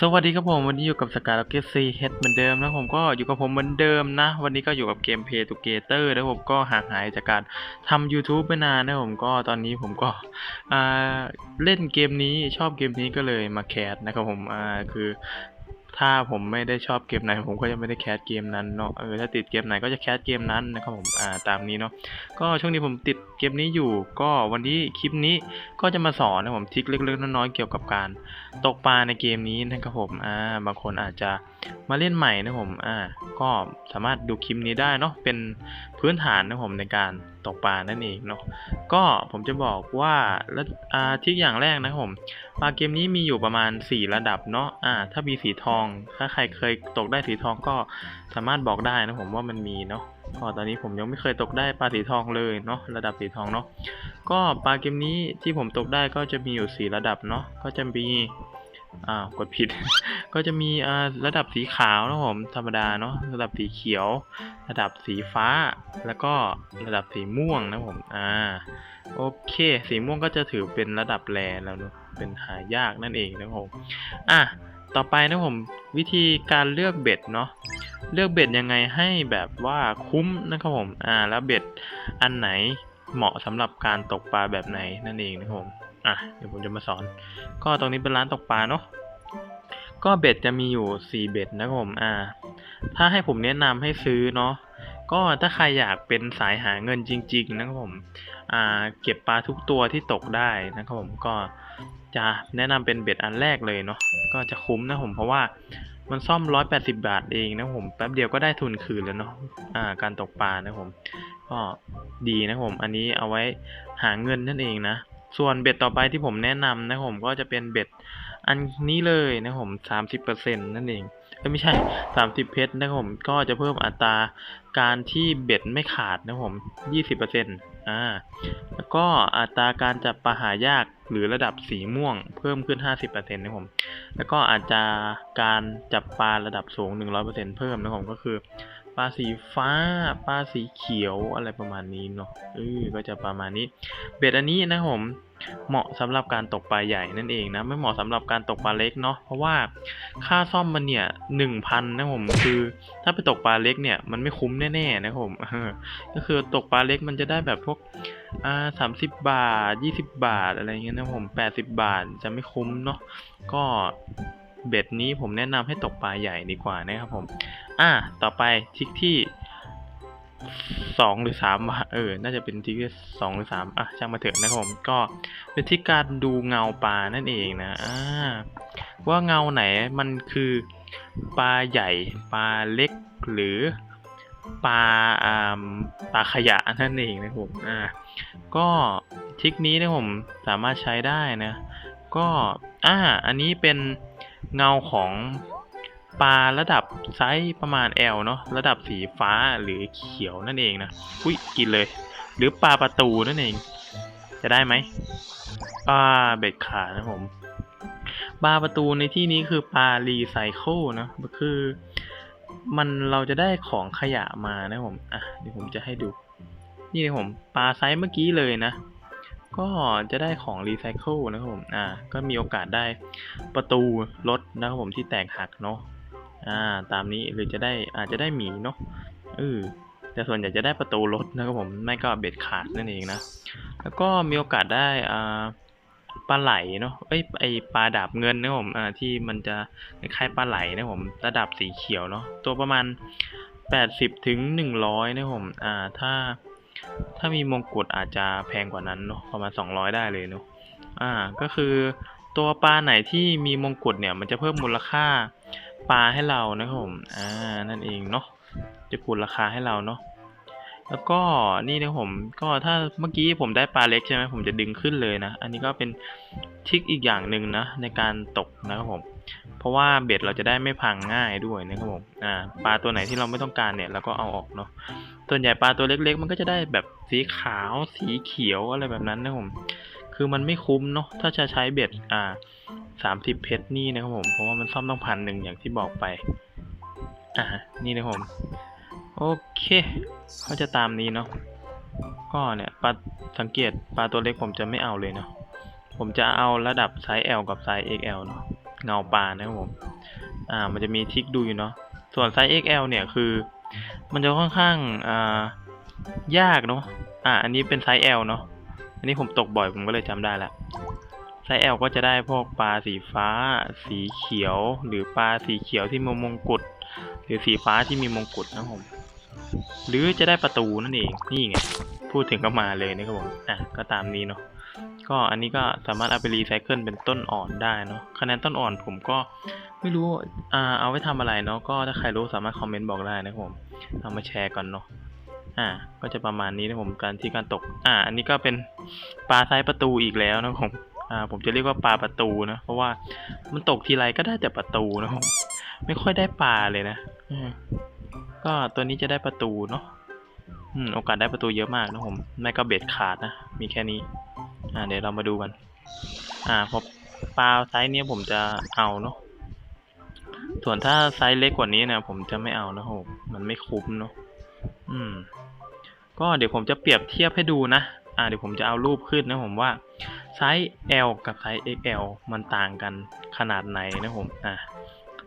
สวัสดีครับผมวันนี้อยู่กับสกายล็อกเก็ตซีเฮดเหมือนเดิมนะผมก็อยู่กับผมเหมือนเดิมนะ วันนี้ก็อยู่กับเกมเพย์ตูเกเตอร์นะผมก็ห่างหายจากการทำ YouTube ไปนานนะผมก็ตอนนี้ผมก็เล่นเกมนี้ชอบเกมนี้ก็เลยมาแคสนะครับผมคือ ถ้าผมไม่ได้ชอบเกมไหน ผมก็จะไม่ได้แคสเกมนั้นเนาะเออถ้าติดเกมไหนก็จะแคสเกมนั้นนะครับผมอ่าตามนี้เนาะก็ช่วงนี้ผมติดเกมนี้อยู่ ก็วันนี้คลิปนี้ก็จะมาสอนนะผมทริคเล็กๆน้อยๆเกี่ยวกับการตกปลาในเกมนี้นะครับผมอ่าบางคนอาจจะมาเล่นใหม่นะผมอ่าก็สามารถดูคลิปนี้ได้เนาะเป็นพื้นฐานนะผมในการ ตกปลานั่นเองเนาะก็ผมจะบอกว่าแล้วอ่าทริคอย่างแรกนะครับผมปลาเกมนี้มีอยู่ประมาณ 4 ระดับเนาะอ่า ถ้ามีสีทอง ถ้าใครเคยตกได้สีทองก็สามารถบอกได้นะผมว่ามันมีเนาะก็ตอนนี้ผมยังไม่เคยตกได้ปลาสีทองเลยเนาะระดับสีทองเนาะก็ปลาเกมนี้ที่ผมตกได้ก็จะมีอยู่ 4 ระดับเนาะก็จะมี อ้าวกดผิด ก็จะมีอ่าระดับสีขาวนะผมธรรมดาเนาะระดับสีเขียว ระดับสีฟ้า แล้วก็ระดับสีม่วงนะผมอ่าโอเค สีม่วงก็จะถือเป็นระดับแรแล้วเนอะเป็นหายากนั่นเองนะผมอะต่อไปนะผมวิธีการเลือกเบ็ดเนาะเลือกเบ็ดยังไงให้แบบว่าคุ้มนะครับผมอ่าแล้วเบ็ดอันไหนเหมาะสำหรับการตกปลาแบบไหนนั่นเองนะครับผม อะเดี๋ยวผมจะมาสอน ก็ตรงนี้เป็นร้านตกปลาเนาะก็เบ็ดจะมีอยู่ 4 เบ็ดนะครับผมอ่า ถ้าให้ผมแนะนำให้ซื้อเนาะก็ถ้าใครอยากเป็นสายหาเงินจริง ๆ นะครับผมอ่าเก็บปลาทุกตัวที่ตกได้นะครับผมก็จะแนะนำเป็นเบ็ดอันแรกเลยเนาะก็จะคุ้มนะผมเพราะว่ามันซ่อม 180 บาทเองนะผมแป๊บเดียวก็ได้ทุนคืนแล้วเนาะอ่าการตกปลานะผม ก็ดีนะผม อันนี้เอาไว้หาเงินนั่นเองนะ ส่วนเบ็ดต่อไปที่ผมแนะนำนะผมก็จะเป็นเบ็ดอันนี้เลยนะผมสามสิบเปอร์เซ็นต์นั่นเองเอ้ยไม่ใช่สามสิบเพชรนะผมก็จะเพิ่มอัตราการที่เบ็ดไม่ขาดนะผมยี่สิบเปอร์เซ็นต์อ่าแล้วก็อัตราการจับปลาหายากหรือระดับสีม่วงเพิ่มขึ้นห้าสิบเปอร์เซ็นต์นะผมแล้วก็อาจจะการจับปลาระดับสูงหนึ่งร้อยเปอร์เซ็นต์เพิ่มนะผมก็คือ ปลาสีฟ้า ปลาสีเขียวอะไรประมาณนี้เนาะเออก็จะประมาณนี้ เบ็ดอันนี้นะผมเหมาะสำหรับการตกปลาใหญ่นั่นเองนะ ไม่เหมาะสำหรับการตกปลาเล็กเนาะเพราะว่าค่าซ่อมมันเนี่ยหนึ่งพันนะผมคือ ถ้าไปตกปลาเล็กเนี่ยมันไม่คุ้มแน่ๆนะผมก็คือตกปลาเล็กมันจะได้แบบพวกอ่าสามสิบบาทยี่สิบบาทอะไรเงี้ยนะผมแปดสิบบาทจะไม่คุ้มเนาะก็ เบ็ดนี้ผมแนะนำให้ตกปลาใหญ่ดีกว่านะครับผม อะต่อไปทริกที่สองหรือสามวะเออ น่าจะเป็นทริกที่สองหรือสามอะ ช่างมาเถอะนะครับผม ก็เป็นทริกการดูเงาปลานั่นเองนะ อ่า ว่าเงาไหนมันคือปลาใหญ่ ปลาเล็ก หรือปลาอ่าปลาขยะนั่นเองนะครับผม อ่า ก็ทริกนี้นะผมสามารถใช้ได้นะ ก็ อ่า อันนี้เป็น เงาของปลาระดับไซส์ประมาณ L เนาะระดับสีฟ้าหรือเขียวนั่นเองนะอุ้ยกินเลย หรือปลาประตูนั่นเอง จะได้ไหมปลาเบ็ดขาดนะผมปลาประตูในที่นี้คือปลารีไซเคิลนะคือมันเราจะได้ของขยะมานะผม อะเดี๋ยวผมจะให้ดู นี่นะผมปลาไซส์เมื่อกี้เลยนะ ก็จะได้ของรีไซเคิลนะครับผม อ่า ก็มีโอกาสได้ประตูรถนะครับผมที่แตกหักเนาะ อ่า ตามนี้หรือจะได้อาจจะได้หมีเนาะเออแต่ส่วนใหญ่จะได้ประตูรถนะครับผม ไม่ก็เบ็ดขาดนั่นเองนะ แล้วก็มีโอกาสได้อ่าปลาไหลเนาะ เอ้ย ไอปลาดาบเงินนะครับผมอ่าที่มันจะคล้ายปลาไหลนะครับผม ระดับสีเขียวเนาะ ตัวประมาณแปดสิบถึงหนึ่งร้อยนะครับผม อ่า ถ้า ถ้ามีมงกุฎอาจจะแพงกว่านั้นเนาะประมาณสองร้อยได้เลยเนาะอ่าก็คือตัวปลาไหนที่มีมงกุฎเนี่ยมันจะเพิ่มมูลค่าปลาให้เรานะครับผมอ่านั่นเองเนาะจะคูณราคาให้เราเนาะแล้วก็นี่นะผมก็ถ้าเมื่อกี้ผมได้ปลาเล็กใช่ไหมผมจะดึงขึ้นเลยนะ อันนี้ก็เป็นทิคอีกอย่างหนึ่งนะในการตกนะครับผม เพราะว่าเบ็ดเราจะได้ไม่พังง่ายด้วยนะครับผมอ่าปลาตัวไหนที่เราไม่ต้องการเนี่ยเราก็เอาออกเนาะ ส่วนใหญ่ปลาตัวเล็กๆ มันก็จะได้แบบสีขาวสีเขียวอะไรแบบนั้นนะครับผม คือมันไม่คุ้มเนาะถ้าจะใช้เบ็ดอ่าสามสิบเพชรนี่นะครับผม เพราะว่ามันซ่อมต้องพันหนึ่งอย่างที่บอกไป อ่านี่นะครับผมโอเคก็จะตามนี้เนาะก็เนี่ยปลาสังเกตปลาตัวเล็กผมจะไม่เอาเลยเนาะผมจะเอาระดับไซส์ L กับไซส์ XL เนาะเงาปลานะครับผม อ่า มันจะมีทิกดูอยู่เนาะส่วนไซส์ XL เนี่ยคือ มันจะค่อนข้างอ่ายากเนาะอ่าอันนี้เป็นไซส์ L เนาะอันนี้ผมตกบ่อยผมก็เลยจำได้ละไซส์ L ก็จะได้พวกปลาสีฟ้า สีเขียว หรือปลาสีเขียวที่มีมงกุฎหรือสีฟ้าที่มีมงกุฎนะผมหรือจะได้ประตูนั่นเองนี่ไงพูดถึงก็มาเลยนะครับผมอะก็ตามนี้เนาะ ก็อันนี้ก็สามารถเอาไปรีไซเคิลเป็นต้นอ่อนได้เนาะคะแนนต้นอ่อนผมก็ไม่รู้อ่าเอาไว้ทำอะไรเนาะก็ถ้าใครรู้สามารถคอมเมนต์บอกได้นะครับผมเอามาแชร์กันเนาะอ่า ก็จะประมาณนี้นะผมการที่การตก อ่า อันนี้ก็เป็นปลาไซส์ประตูอีกแล้วนะผมอ่าผมจะเรียกว่าปลาประตูนะเพราะว่ามันตกทีไรก็ได้แต่ประตูนะผมไม่ค่อยได้ปลาเลยนะอืมก็ตัวนี้จะได้ประตูเนาะอืมโอกาสได้ประตูเยอะมากนะผมไม่ก็เบ็ดขาดนะมีแค่นี้ อ่าเดี๋ยวเรามาดูกัน อ่าพอปลาไซส์เนี้ยผมจะเอาเนาะส่วนถ้าไซส์เล็กกว่านี้เนี่ยผมจะไม่เอานะผมมันไม่คุ้มเนาะอืม ก็เดี๋ยวผมจะเปรียบเทียบให้ดูนะอ่าเดี๋ยวผมจะเอารูปขึ้นนะผมว่าไซส์ L กับไซส์ XL มันต่างกันขนาดไหนนะผมอ่า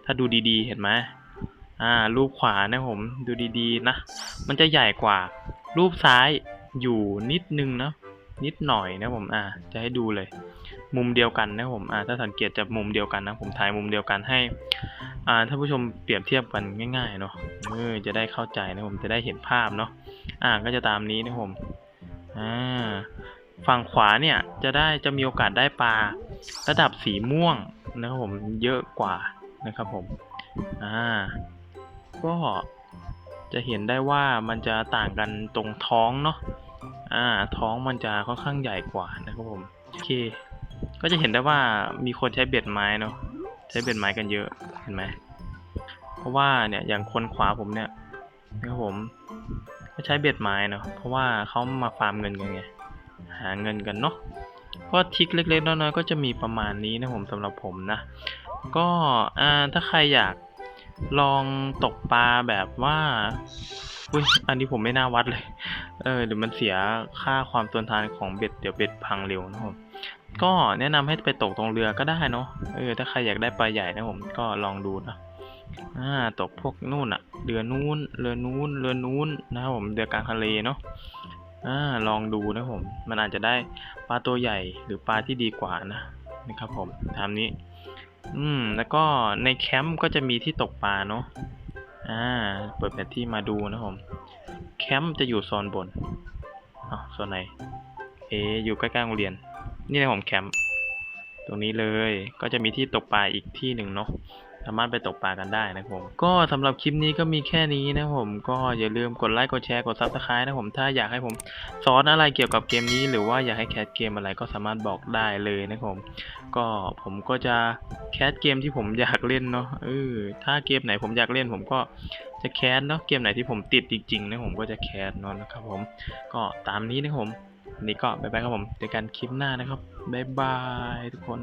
ถ้าดูดีๆ เห็นไหมอ่า รูปขวานะผม ดูดีๆนะ มันจะใหญ่กว่า รูปซ้ายอยู่นิดนึงนะ นิดหน่อยนะผมอ่าจะให้ดูเลย มุมเดียวกันนะผมอ่าถ้าสังเกตจะมุมเดียวกันนะผมถ่ายมุมเดียวกันให้อ่าท่านผู้ชมเปรียบเทียบกันง่ายๆเนาะเออจะได้เข้าใจนะผมจะได้เห็นภาพเนาะอ่าก็จะตามนี้นะผมอ่าฝั่งขวาเนี่ยจะได้จะมีโอกาสได้ปลาระดับสีม่วงนะครับผมเยอะกว่านะครับผมอ่าก็จะเห็นได้ว่ามันจะต่างกันตรงท้องเนาะ อ่าท้องมันจะค่อนข้างใหญ่กว่านะครับผมโอเค ก็จะเห็นได้ว่ามีคนใช้เบ็ดไม้เนาะใช้เบ็ดไม้กันเยอะเห็นไหมเพราะว่าเนี่ยอย่างคนขวาผมเนี่ยนะครับผมก็ใช้เบ็ดไม้เนาะเพราะว่าเขามาฟาร์มเงินกันไงหาเงินกันเนาะก็ทิกเล็กๆน้อยๆก็จะมีประมาณนี้นะผมสำหรับผมนะ ก็อ่าถ้าใครอยากลองตกปลาแบบว่า อุ้ย อันนี้ผมไม่น่าวัดเลย เออเดี๋ยวมันเสียค่าความทนทานของเบ็ด เดี๋ยวเบ็ดพังเร็วนะผมก็แนะนำให้ไปตกตรงเรือก็ได้เนาะ เออ ถ้าใครอยากได้ปลาใหญ่นะผม ก็ลองดูนะ อ่า ตกพวกนู่นอะเรือนู้น เรือนู้น เรือนู้นนะครับผม เรือกลางทะเลเนาะ อ่า ลองดูนะผม มันอาจจะได้ปลาตัวใหญ่หรือปลาที่ดีกว่านะนะครับผมตามนี้ อืม แล้วก็ในแคมป์ก็จะมีที่ตกปลาเนาะ อ่า เปิดแผนที่มาดูนะผม แคมป์จะอยู่โซนบนอ๋อโซนไหน เอ อยู่ใกล้ๆโรงเรียน นี่นะผมแคมป์ ตรงนี้เลย ก็จะมีที่ตกปลาอีกที่หนึ่งเนาะ สามารถไปตกปลากันได้นะครับผมก็สำหรับคลิปนี้ก็มีแค่นี้นะครับผมก็อย่าลืมกดไลค์กดแชร์กดซับสไครต์นะครับผมถ้าอยากให้ผมสอนอะไรเกี่ยวกับเกมนี้ หรือว่าอยากให้แคสเกมอะไรก็สามารถบอกได้เลยนะครับผมก็ผมก็จะแคสเกมที่ผมอยากเล่นเนาะเออถ้าเกมไหนผมอยากเล่นผมก็จะแคสเนาะเกมไหนที่ผมติดจริงๆนะผมก็จะแคสเนาะนะครับผมก็ตามนี้นะครับผมนนี้ก็บ๊ายบายครับผมเจอกันคลิปหน้านะครับบ๊ายบายทุกคน